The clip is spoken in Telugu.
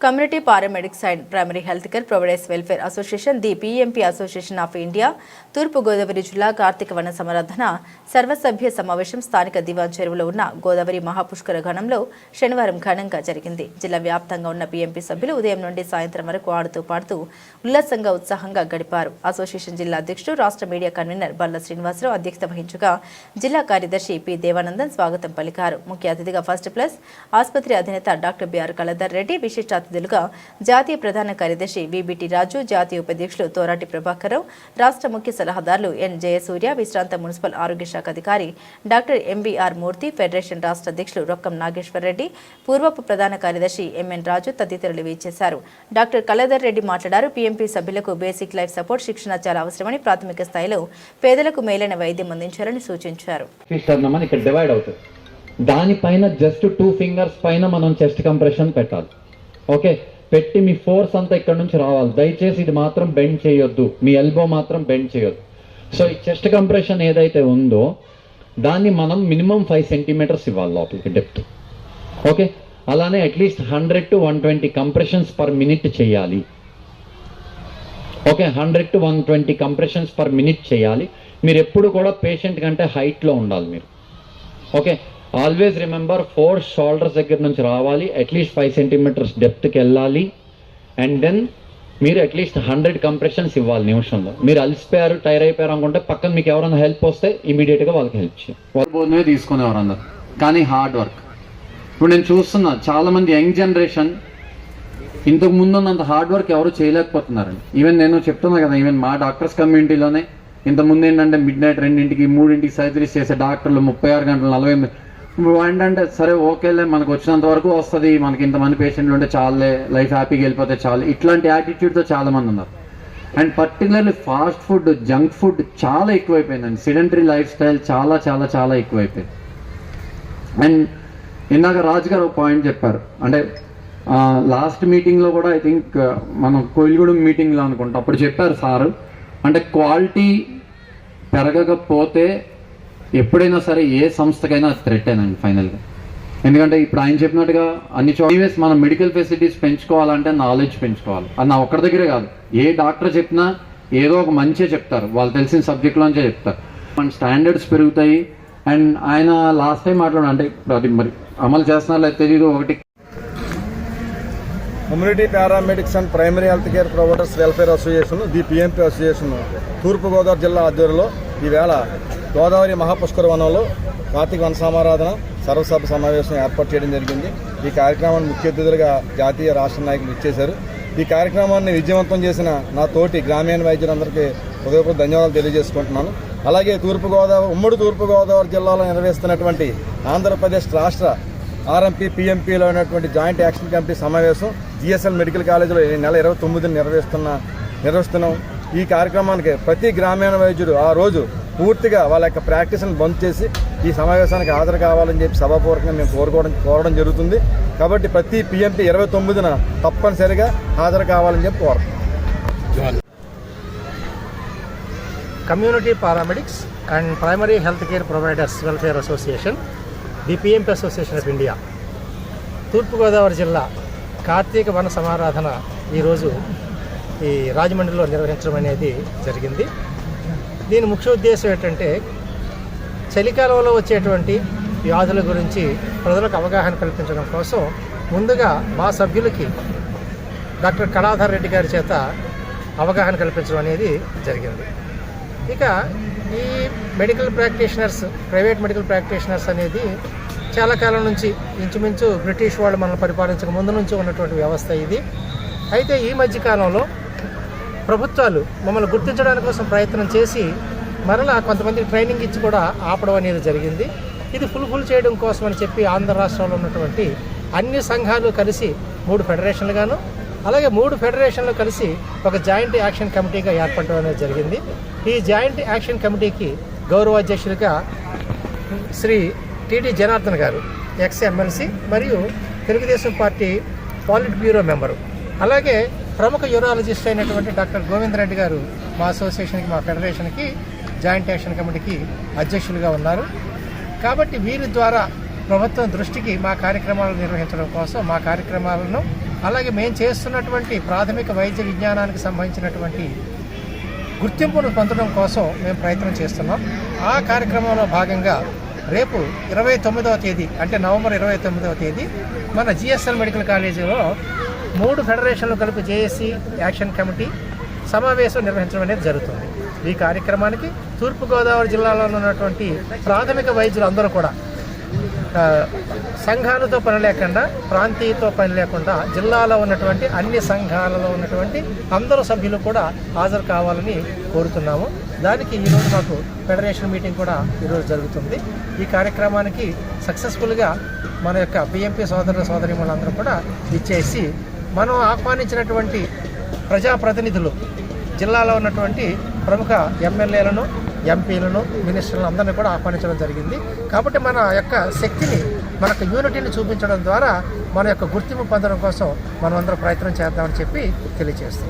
Community paramedics and primary health care providers welfare association the PMP association of India తూర్పు గోదావరి జిల్లా కార్తీక వన సమరాధన సర్వసభ్య సమావేశం స్థానిక దివాన్ చెరువులో ఉన్న గోదావరి మహాపుష్కర ఘనంలో శనివారం ఘనంగా జరిగింది. జిల్లా వ్యాప్తంగా ఉన్న పీఎంపీ సభ్యులు ఉదయం నుండి సాయంత్రం వరకు ఆడుతూ పాడుతూ ఉల్లాసంగా ఉత్సాహంగా గడిపారు. అసోసియేషన్ జిల్లా అధ్యక్షుడు రాష్ట్ర మీడియా కన్వీనర్ బల్ల శ్రీనివాసరావు అధ్యక్షత వహించగా జిల్లా కార్యదర్శి పి దేవానందన్ స్వాగతం పలికారు. ముఖ్య అతిథిగా ఫస్ట్ ప్లస్ ఆసుపత్రి అధినేత డాక్టర్ బిఆర్ కళధర్ రెడ్డి విశిష్ట అతిథులుగా జాతీయ ప్రధాన కార్యదర్శి బీబీటీ రాజు జాతీయ ఉపాధ్యక్షులు తోరాటి ప్రభాకరరావు రాష్ట్ర ముఖ్య సలహాదారులు ఎన్ జయసూర్య విశ్రాంత మున్సిపల్ ఆరోగ్య శాఖ అధికారి డాక్టర్ ఎంవీఆర్ మూర్తి ఫెడరేషన్ రాష్ట్ర అధ్యక్షులు రొక్కం నాగేశ్వర రెడ్డి పూర్వపు ప్రధాన కార్యదర్శి ఎంఎన్ రాజు తదితరులు వేచేశారు డాక్టర్ కళధర్ రెడ్డి మాట్లాడారు పీఎంపీ సభ్యులకు బేసిక్ లైఫ్ సపోర్ట్ శిక్షణ చాలా అవసరమని ప్రాథమిక స్థాయిలో పేదలకు మేలైన వైద్యం అందించాలని సూచించారు. దానిపైన జస్ట్ టూ ఫింగర్స్ పైన మనం చెస్ట్ కంప్రెషన్ పెట్టాలి. ఓకే పెట్టి మీ ఫోర్స్ అంతా ఇక్కడ నుంచి రావాలి. దయచేసి ఇది మాత్రం బెండ్ చేయొద్దు. మీ ఎల్బో మాత్రం బెండ్ చేయొద్దు. సో ఈ చెస్ట్ కంప్రెషన్ ఏదైతే ఉందో దాన్ని మనం మినిమం ఫైవ్ సెంటీమీటర్స్ ఇవ్వాలి లోపలికి డెప్త్. ఓకే అలానే at least hundred to one twenty compressions per minute చేయాలి. Okay hundred to one twenty compressions per minute చేయాలి. మీరు ఎప్పుడు కూడా పేషెంట్ కంటే హైట్లో ఉండాలి మీరు. Okay always remember four shoulders దగ్గర నుంచి రావాలి అట్లీస్ట్ ఫైవ్ సెంటీమీటర్స్ డెప్త్కి వెళ్ళాలి అండ్ దెన్ మీరు అట్లీస్ట్ హండ్రెడ్ కంప్రెషన్స్ ఇవ్వాలి నిమిషంలో. మీరు అలసిపోయారు టైర్ అయిపోయారు అనుకుంటే పక్కన మీకు ఎవరైనా హెల్ప్ వస్తే ఇమీడియట్గా వాళ్ళకి హెల్ప్ చేయాలి తీసుకుని బోధనే కానీ హార్డ్ వర్క్ ఇప్పుడు నేను చూస్తున్నా చాలామంది యంగ్ జనరేషన్ ఇంతకు ముందున్నంత హార్డ్ వర్క్ ఎవరు చేయలేకపోతున్నారండి. ఈవెన్ నేను చెప్తున్నా కదా ఈవెన్ మా డాక్టర్స్ కమ్యూనిటీలోనే ఇంత ముందు ఏంటంటే మిడ్ నైట్ రెండింటికి మూడింటికి సర్జరీస్ చేసే డాక్టర్లు ముప్పై ఆరు గంటలు నలభై ఏంటంటే సరే ఓకేలే మనకు వచ్చినంత వరకు వస్తుంది మనకి ఇంతమంది పేషెంట్లు ఉంటే చాలే లైఫ్ హ్యాపీగా వెళ్ళిపోతే చాలు. ఇట్లాంటి యాటిట్యూడ్తో చాలా మంది ఉన్నారు. And particularly fast food junk food చాలా ఎక్కువైపోయిందండి. సిడెంటరీ లైఫ్ స్టైల్ చాలా చాలా చాలా ఎక్కువైపోయింది. అండ్ ఇందాక రాజు గారు ఒక పాయింట్ చెప్పారు. అంటే లాస్ట్ మీటింగ్లో కూడా ఐ థింక్ మనం కోయిలగూడెం మీటింగ్లో అనుకుంటాం. అప్పుడు చెప్పారు సారు. అంటే క్వాలిటీ పెరగకపోతే ఎప్పుడైనా సరే ఏ సంస్థకైనా థ్రెట్ అయినండి ఫైనల్గా ఎందుకంటే ఇప్పుడు ఆయన చెప్పినట్టుగా అన్ని చోట్ల మనం మెడికల్ ఫెసిలిటీస్ పెంచుకోవాలంటే నాలెడ్జ్ పెంచుకోవాలి. అది నా ఒక్కరి దగ్గరే కాదు. ఏ డాక్టర్ చెప్పినా ఏదో ఒక మంచే చెప్తారు. వాళ్ళు తెలిసిన సబ్జెక్ట్లోంచే చెప్తారు. మన స్టాండర్డ్స్ పెరుగుతాయి. అండ్ ఆయన లాస్ట్ టైం మాట్లాడు అంటే అది మరి అమలు చేస్తున్నారు లేదో తెలియదు ఒకటి community paramedics and primary health care providers welfare association the PMP association తూర్పుగోదావరి జిల్లా ఆధ్వర్యంలో ఈవేళ గోదావరి మహాపుష్కర వనంలో కార్తీక వన సమారాధన సర్వసభ సమావేశం ఏర్పాటు చేయడం జరిగింది. ఈ కార్యక్రమాన్ని ముఖ్య అతిథులుగా జాతీయ రాష్ట్ర నాయకులు ఇచ్చేశారు. ఈ కార్యక్రమాన్ని విజయవంతం చేసిన నా తోటి గ్రామీణ వైద్యులందరికీ హృదయపూర్వక ధన్యవాదాలు తెలియజేసుకుంటున్నాను. అలాగే తూర్పుగోదావరి ఉమ్మడి తూర్పుగోదావరి జిల్లాలో నిర్వహిస్తున్నటువంటి ఆంధ్రప్రదేశ్ రాష్ట్ర ఆర్ఎంపీ పీఎంపీలో ఉన్నటువంటి జాయింట్ యాక్షన్ కమిటీ సమావేశం జిఎస్ఎల్ మెడికల్ కాలేజీలో ఈ నెల ఇరవై తొమ్మిదిని నిర్వహిస్తున్న నిర్వహిస్తున్నాం. ఈ కార్యక్రమానికి ప్రతి గ్రామీణ వైద్యుడు ఆ రోజు పూర్తిగా వాళ్ళ యొక్క ప్రాక్టీస్ని బంద్ చేసి ఈ సమావేశానికి హాజరు కావాలని చెప్పి సభాపూర్వకంగా మేము కోరుకోవడం కోరడం జరుగుతుంది. కాబట్టి ప్రతి పిఎంపీ ఇరవై తొమ్మిదిన తప్పనిసరిగా హాజరు కావాలని చెప్పి కోరుతున్నాం. Community paramedics and primary health care providers welfare association the PMP association of India తూర్పుగోదావరి జిల్లా కార్తీక వన సమారాధన ఈరోజు ఈ రాజమండ్రిలో నిర్వహించడం అనేది జరిగింది. దీని ముఖ్య ఉద్దేశం ఏంటంటే చలికాలంలో వచ్చేటువంటి వ్యాధుల గురించి ప్రజలకు అవగాహన కల్పించడం కోసం ముందుగా మా సభ్యులకి డాక్టర్ కళాధర్ రెడ్డి గారి చేత అవగాహన కల్పించడం అనేది జరిగింది. ఇక ఈ medical practitioners private medical practitioners అనేది చాలా కాలం నుంచి ఇంచుమించు బ్రిటిష్ వాళ్ళు మనల్ని పరిపాలించక ముందు నుంచి ఉన్నటువంటి వ్యవస్థ ఇది. అయితే ఈ మధ్యకాలంలో ప్రభుత్వాలు మమ్మల్ని గుర్తించడానికి కోసం ప్రయత్నం చేసి మరలా కొంతమంది ట్రైనింగ్ ఇచ్చి కూడా ఆపడం అనేది జరిగింది. ఇది ఫుల్ఫుల్ చేయడం కోసం అని చెప్పి ఆంధ్ర రాష్ట్రంలో ఉన్నటువంటి అన్ని సంఘాలు కలిసి మూడు ఫెడరేషన్లుగాను అలాగే మూడు ఫెడరేషన్లు కలిసి ఒక జాయింట్ యాక్షన్ కమిటీగా ఏర్పడడం అనేది జరిగింది. ఈ జాయింట్ యాక్షన్ కమిటీకి గౌరవ అధ్యక్షులుగా శ్రీ టిడి జనార్దన్ గారు ఎక్స్ ఎమ్మెల్సీ మరియు Telugu Desam party politburo member. అలాగే ప్రముఖ యూరాలజిస్ట్ అయినటువంటి డాక్టర్ గోవింద్ రెడ్డి గారు మా అసోసియేషన్కి మా ఫెడరేషన్కి జాయింట్ యాక్షన్ కమిటీకి అధ్యక్షులుగా ఉన్నారు. కాబట్టి వీరి ద్వారా ప్రభుత్వం దృష్టికి మా కార్యక్రమాలు నిర్వహించడం కోసం మా కార్యక్రమాలను అలాగే మేము చేస్తున్నటువంటి ప్రాథమిక వైద్య విజ్ఞానానికి సంబంధించినటువంటి గుర్తింపును పొందడం కోసం మేము ప్రయత్నం చేస్తున్నాం. ఆ కార్యక్రమంలో భాగంగా రేపు ఇరవై తొమ్మిదవ తేదీ అంటే నవంబర్ ఇరవై తొమ్మిదవ తేదీ మన జిఎస్ఎల్ మెడికల్ కాలేజీలో మూడు ఫెడరేషన్లు కలిపి జేఏసీ యాక్షన్ కమిటీ సమావేశం నిర్వహించడం అనేది జరుగుతుంది. ఈ కార్యక్రమానికి తూర్పుగోదావరి జిల్లాలో ఉన్నటువంటి ప్రాథమిక వైద్యులు అందరూ కూడా సంఘాలతో పని లేకుండా ప్రాంతీయతో పని లేకుండా జిల్లాలో ఉన్నటువంటి అన్ని సంఘాలలో ఉన్నటువంటి అందరూ సభ్యులు కూడా హాజరు కావాలని కోరుతున్నాము. దానికి ఈరోజు మాకు ఫెడరేషన్ మీటింగ్ కూడా ఈరోజు జరుగుతుంది. ఈ కార్యక్రమానికి సక్సెస్ఫుల్గా మన యొక్క బిఎంపీ సోదర సోదరిమణులందరూ కూడా ఇచ్చేసి మనం ఆహ్వానించినటువంటి ప్రజాప్రతినిధులు జిల్లాలో ఉన్నటువంటి ప్రముఖ ఎమ్మెల్యేలను ఎంపీలను మినిస్టర్లను అందరినీ కూడా ఆహ్వానించడం జరిగింది. కాబట్టి మన యొక్క శక్తిని మనకు యూనిటీని చూపించడం ద్వారా మన యొక్క గుర్తింపు పొందడం కోసం మనం అందరం ప్రయత్నం చేద్దామని చెప్పి తెలియజేస్తాం